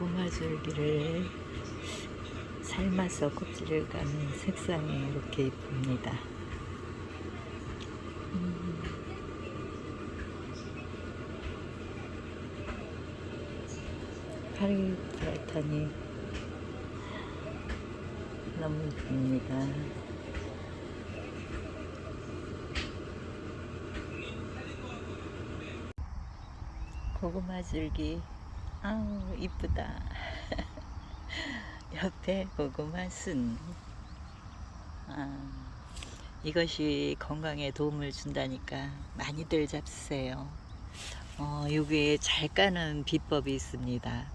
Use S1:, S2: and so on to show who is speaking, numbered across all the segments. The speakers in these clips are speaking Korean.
S1: 고구마 줄기를 삶아서 껍질을 까는 색상이 이렇게 이쁩니다. 음. 파리파라탄이 너무 이쁩니다. 고구마 줄기 아우 이쁘다. 옆에 고구마 순 아, 이것이 건강에 도움을 준다니까 많이들 잡수세요. 어, 여기에 잘 까는 비법이 있습니다.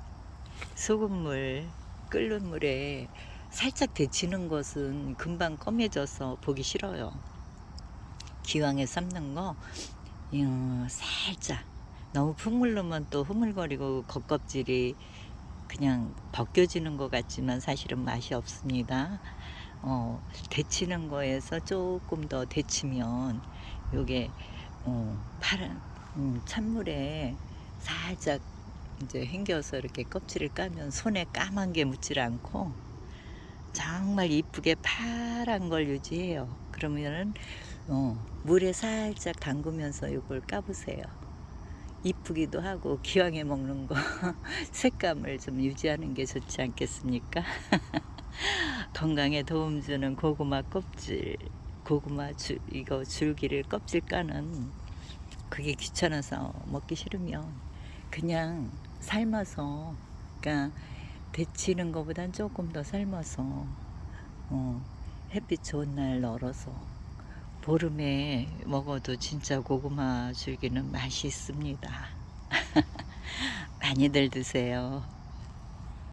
S1: 소금물 끓는 물에 살짝 데치는 것은 금방 검해져서 보기 싫어요. 기왕에 삶는 거 음, 살짝 너무 넣으면 또 흐물거리고 겉껍질이 그냥 벗겨지는 것 같지만 사실은 맛이 없습니다. 어, 데치는 거에서 조금 더 데치면 요게 어, 파란 음, 찬물에 살짝 이제 헹겨서 이렇게 껍질을 까면 손에 까만 게 묻질 않고 정말 이쁘게 파란 걸 유지해요. 그러면은 어, 물에 살짝 담그면서 이걸 까보세요. 이쁘기도 하고 기왕에 먹는 거 색감을 좀 유지하는 게 좋지 않겠습니까? 건강에 도움 주는 고구마 껍질, 고구마 줄 이거 줄기를 껍질 까는 그게 귀찮아서 먹기 싫으면 그냥 삶아서 그러니까 데치는 것보단 조금 더 삶아서 어, 햇빛 좋은 날 널어서 보름에 먹어도 진짜 고구마 줄기는 맛이 있습니다. 많이들 드세요.